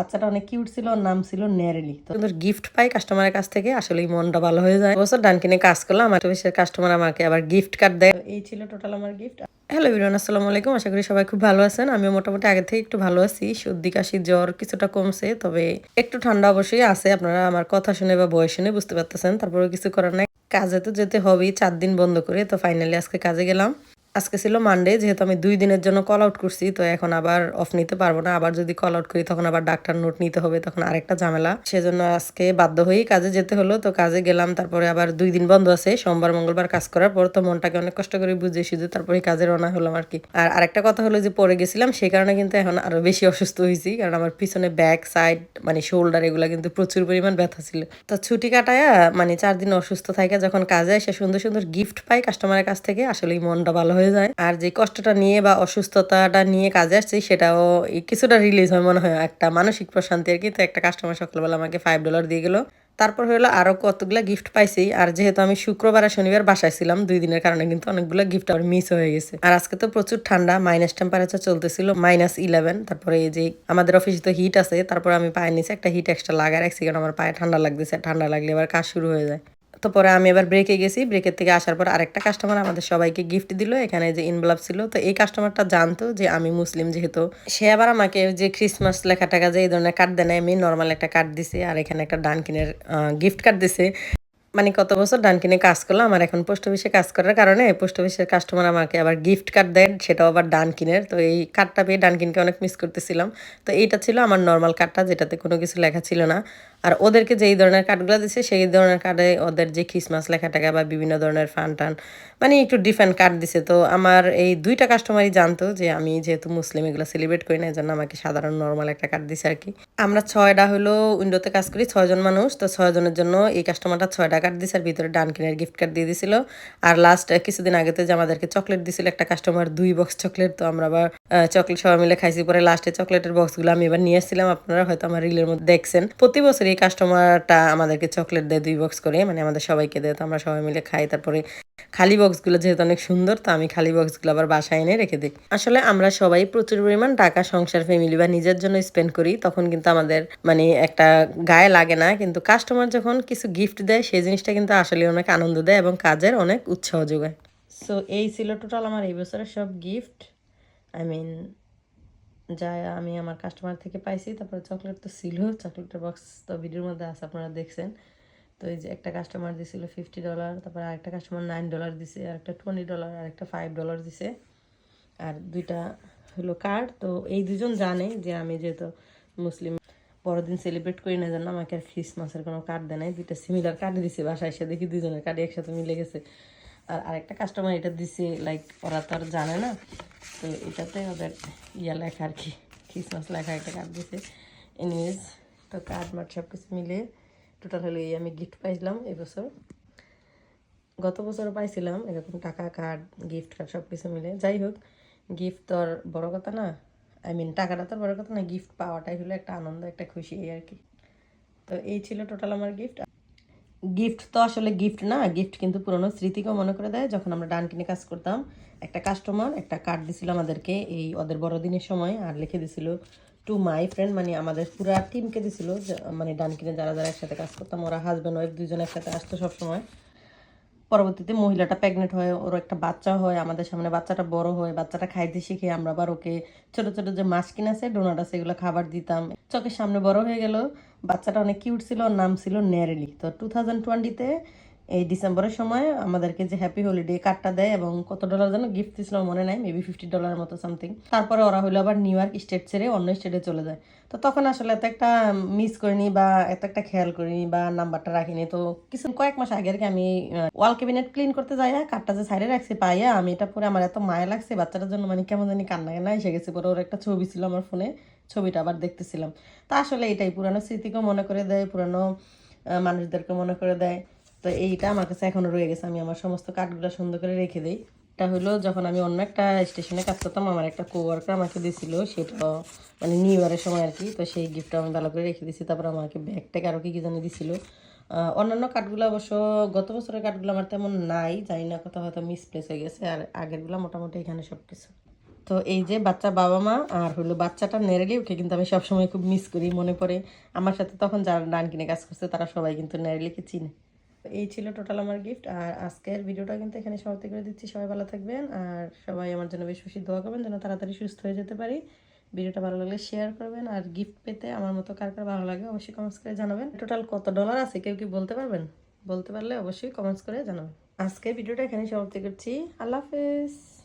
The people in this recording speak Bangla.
বাচ্চাটা অনেক কিউট ছিল ওর নাম ছিল নেরেলি। তো গিফট পাই কাস্টমারের কাছ থেকে আসলে মনটা ভালো হয়ে যায়। বছর ডানকিনে কাজ করলাম আমার বেশি কাস্টমার আমাকে আবার গিফট কার্ড দেয়। এই ছিল টোটাল আমার গিফট হ্যালো বিরান আসসালামু আলাইকুম আশা করি সবাই খুব ভালো আছেন। আমিও মোটামুটি আগে থেকে একটু ভালো আছি। সর্দি কাশি জ্বর কিছুটা কমছে তবে একটু ঠান্ডা অবশ্যই আছে। আপনারা আমার কথা শুনে বা বয়স শুনে বুঝতে পারতেছেন তারপরে কিছু করার নাই। কাজে তো যেতে হবেই চার দিন বন্ধ করে তো ফাইনালি আজকে কাজে গেলাম। আজকে ছিল মানডে যেহেতু আমি দুই দিনের জন্য কল আউট করছি, তো এখন আবার অফ নিতে পারব না। আবার যদি কল আউট করি, তখন আবার ডাক্তার নোট নিতে হবে, তখন আরেকটা ঝামেলা। সেজন্য আজকে বাধ্য হয়েই কাজে যেতে হলো। তো কাজে গেলাম, তারপরে আবার দুই দিন বন্ধ আছে। সোমবার, মঙ্গলবার কাজ করার পর তো মনটাকে অনেক কষ্ট করে বুঝে সুঝে তারপরে কাজে রওনা হলাম আর কি। আর আরেকটা কথা হলো যে পরে গেছিলাম, সেই কারণে কিন্তু এখন আরও বেশি অসুস্থ হয়েছি, কারণ আমার পিছনে ব্যাক সাইড মানে শোল্ডার এগুলা কিন্তু প্রচুর পরিমাণ ব্যথা ছিল। তো ছুটি কাটায় মানে চার দিন অসুস্থ থাকে যখন কাজে এসে সুন্দর সুন্দর গিফট পাই কাস্টমারের কাছ থেকে। আসলে মনটা ভালো হয়ে যায়। আর যে কষ্টটা নিয়ে বা অসুস্থতাটা নিয়ে কাজে আসছি, সেটাও কিছুটা রিলিজ হয় মনে হয়। একটা মানসিক প্রশান্তি আর কি। তো একটা কাস্টমার সকালবেলা আমাকে ফাইভ ডলার দিয়ে গেলো। তারপর হলো আরও কতগুলা গিফট পাইছি। আর যেহেতু আমি শুক্রবার আর শনিবার বাসায় ছিলাম, দুই দিনের কারণে কিন্তু অনেকগুলো গিফট আমার মিস হয়ে গেছে। আর আজকে তো প্রচুর ঠান্ডা মাইনাস টেম্পারেচার চলতেছিল মাইনাস ইলেভেন তারপরে এই যে আমাদের অফিসে তো হিট আছে, তারপর আমি পায়ে নিচে একটা হিট এক্সট্রা লাগাই রাখছি, কারণ আমার পায়ে ঠান্ডা লাগতেছে। ঠান্ডা লাগলে এবার কাজ শুরু হয়ে যায়। তো পরে আমি এবার ব্রেকে গেছি। ব্রেকের থেকে আসার পর আরেকটা কাস্টমার আমাদের সবাইকে গিফট দিল। এখানে যে ইনভেলপ ছিল। তো এই কাস্টমারটা জানতো যে আমি মুসলিম যেহেতু। সে আবার আমাকে যে ক্রিসমাস লেখা টাকা যে এই ধরনের কার্ড দেয় আমি নর্মাল একটা কার্ড দিছে। আর এখানে একটা ডানকিনের গিফট কার্ড দিছে। মানে কত বছর ডানকিনে কাজ করলাম আমার এখন পোস্ট অফিসে কাজ করার কারণে পোস্ট অফিসের কাস্টমার আমাকে আবার গিফট কার্ড দেন সেটাও আবার ডানকিনের তো এই কার্ডটা পেয়ে ডানকিনকে অনেক মিস করতেছিলাম। তো এইটা ছিল আমার নর্মাল কার্ডটা যেটাতে কোনো কিছু লেখা ছিল না। আর ওদেরকে যেই ধরনের কার্ডগুলো দিচ্ছে সেই ধরনের কার্ডে ওদের যে ক্রিসমাস লেখা টাকা বা বিভিন্ন ধরনের ফান টান মানে একটু ডিফারেন্ট কার্ড দিছে। তো আমার এই দুইটা কাস্টমারই জানতো যে আমি যেহেতু মুসলিম এগুলো সেলিব্রেট করি না, এই জন্য আমাকে সাধারণ নর্মাল একটা কার্ড দিছে আর কি। আমরা ছয়টা হলো উইন্ডোতে কাজ করি, ছয়জন মানুষ। তো ছয়জনের জন্য এই কাস্টমারটা ছয়টা কার্ড দিছে আর ভিতরে ডানকিনের গিফট কার্ড দিয়ে দিছিল। আর লাস্ট কিছুদিন আগেতে যে আমাদেরকে চকলেট দিছিল, একটা কাস্টমার দুই বক্স চকলেট তো আমরা আবার চকলেট সবাই মিলে খাইছি। পরে লাস্টে চকলেটের বক্সগুলো আমি এবার নিয়ে এসেছিলাম আপনারা হয়তো আমার রিলের মধ্যে দেখছেন। প্রতি বছর এই কাস্টমারটা আমাদেরকে চকলেট দেয় দুই বক্স করে মানে আমাদের সবাইকে দেয়। তো আমরা সবাই মিলে খাই, তারপরে খালি বক্সগুলো যেহেতু অনেক সুন্দর, তো আমি খালি বক্সগুলো আবার বাসায় এনে রেখে দিই। আসলে আমরা সবাই প্রচুর পরিমাণ টাকা সংসার ফ্যামিলি বা নিজের জন্য স্পেন্ড করি, তখন কিন্তু আমাদের মানে একটা গায়ে লাগে না। কিন্তু কাস্টমার যখন কিছু গিফট দেয়, সেই জিনিসটা কিন্তু আসলে অনেক আনন্দ দেয় এবং কাজের অনেক উৎসাহ যোগায়। সো এই ছিল টোটাল আমার এই বছরের সব গিফট আই মিন যা আমি আমার কাস্টমার থেকে পাইছি। তারপরে চকলেট তো ছিল চকলেটের বক্স তো ভিডিওর মধ্যে আছে, আপনারা দেখছেন। তো এই যে একটা কাস্টমার দিছিল ফিফটি ডলার তারপরে আরেকটা কাস্টমার নাইন ডলার দিছে আর একটা টোয়েন্টি ডলার আর একটা ফাইভ ডলার দিছে। আর দুইটা হলো কার্ড তো এই দুজন জানে যে আমি যেহেতু মুসলিম, বড়দিন সেলিব্রেট করি না জন্য আমাকে আর ক্রিসমাসের কোনো কার্ড দেয় নাই। দুইটা সিমিলার কার্ড দিছে, বাসায় এসে দেখি দুজনের কার্ড একসাথে মিলে গেছে। আর আরেকটা কাস্টমার এটা দিছে লাইক ওরা তো আর জানে না। তো এটাতে ওদের ইয়া লেখা আর কি ক্রিসমাস লেখা একটা কার্ড দিছে। এনিওয়েজ তো কার্ড মার্ড সব কিছু মিলে টোটাল হলে এই আমি গিফট পাইছিলাম এবছর গত বছরও পাইছিলাম, এরকম টাকা কার্ড গিফট কার্ড সব কিছু মিলে। যাই হোক গিফট তো আর বড় কথা না। আই মিন টাকাটা তো বড় কথা না গিফট পাওয়াটাই হলো একটা আনন্দ, একটা খুশি এই আর কি। তো এই ছিল টোটাল আমার গিফট গিফট তো আসলে গিফট না গিফট কিন্তু পুরনো স্মৃতিকেও মনে করে দেয়। যখন আমরা ডান কিনে কাজ করতাম, একটা কাস্টমার একটা কার্ড দিছিল আমাদেরকে এই ওদের বড়দিনের সময় আর লিখে দিছিল টু মাই ফ্রেন্ড মানে আমাদের পুরা টিমকে দিছিল মানে ডান কিনে যারা যারা একসাথে কাজ করতাম, ওরা হাজব্যান্ড ওয়াইফ দুজন একসাথে আসতো সবসময়। পরবর্তীতে মহিলাটা প্রেগনেন্ট হয়, ওর একটা বাচ্চা হয়, আমাদের সামনে বাচ্চাটা বড় হয়, বাচ্চাটা খাইতে শিখে আমরা আবার ওকে ছোট ছোট যে মাছ কিনা আছে, ডোনাট আছে, এগুলো খাবার দিতাম। চোখের সামনে বড় হয়ে গেল, বাচ্চাটা অনেক কিউট ছিল, ওর নাম ছিল নেরেলি তো টু থাউজেন্ড টোয়েন্টিতে এই ডিসেম্বরের সময় আমাদেরকে যে হ্যাপি হলিডে কার্ডটা দেয় এবং কত ডলার যেন গিফট দিয়েছিল মনে নাই মেবি ফিফটি ডলার মতো সামথিং তারপরে ওরা হলো আবার নিউ ইয়র্ক স্টেট ছেড়ে অন্য স্টেটে চলে যায়। তো তখন আসলে এত একটা মিস করিনি বা এত একটা খেয়াল করিনি বা নাম্বারটা রাখিনি। তো কিছু কয়েক মাস আগে আর কি আমি ওয়াল ক্যাবিনেট ক্লিন করতে যাই কার্ডটা যে সাইডে রাখছি পাইয়া আমি এটা পরে আমার এত মায়া লাগছে, বাচ্চাটার জন্য মানে কেমন জানি কান্না কান্না এসে গেছে পরে। ওর একটা ছবি ছিল আমার ফোনে ছবিটা আবার দেখতেছিলাম। তা আসলে এটাই পুরানো স্মৃতিকেও মনে করে দেয়, পুরানো মানুষদেরকে মনে করে দেয়। তো এইটা আমার কাছে এখনও রয়ে গেছে। আমি আমার সমস্ত কার্ডগুলো সুন্দর করে রেখে দিই। এটা হলো যখন আমি অন্য একটা স্টেশনে কাজ করতাম, আমার একটা কোয়ার্কার আমাকে দিয়েছিল সেটা মানে নিউ ইয়ারের সময় আর কি তো সেই গিফটটা আমি ভালো করে রেখে দিয়েছি। তারপর আমাকে ব্যাগটাকে আরও কি কি জানি দিছিল। অন্যান্য কার্ডগুলো অবশ্য গত বছরের কার্ডগুলো আমার তেমন নাই। জানি না কোথাও হয়তো মিসপ্লেস হয়ে গেছে। আর আগেরগুলো মোটামুটি এখানে সব কিছু তো এই যে বাচ্চা বাবা মা আর হলো বাচ্চাটা নেরেলি ওকে কিন্তু আমি সবসময় খুব মিস করি, মনে পড়ে। আমার সাথে তখন যারা ডান কিনে কাজ করছে, তারা সবাই কিন্তু নেরেলিকে চিনে। এই ছিল টোটাল আমার গিফট আর আজকের ভিডিওটা কিন্তু এখানে সমাপ্তি করে দিচ্ছি। সবাই ভালো থাকবেন, আর সবাই আমার জন্য বেশ বেশি দোয়া করবেন যেন তাড়াতাড়ি সুস্থ হয়ে যেতে পারি। ভিডিওটা ভালো লাগলে শেয়ার করবেন, আর গিফট পেতে আমার মতো কার কার ভালো লাগে অবশ্যই কমেন্টস করে জানাবেন। টোটাল কত ডলার আছে কেউ কি বলতে পারবেন? বলতে পারলে অবশ্যই কমেন্টস করে জানাবেন। আজকে ভিডিওটা এখানে সমাপ্তি করছি। আল্লাহ হাফেজ।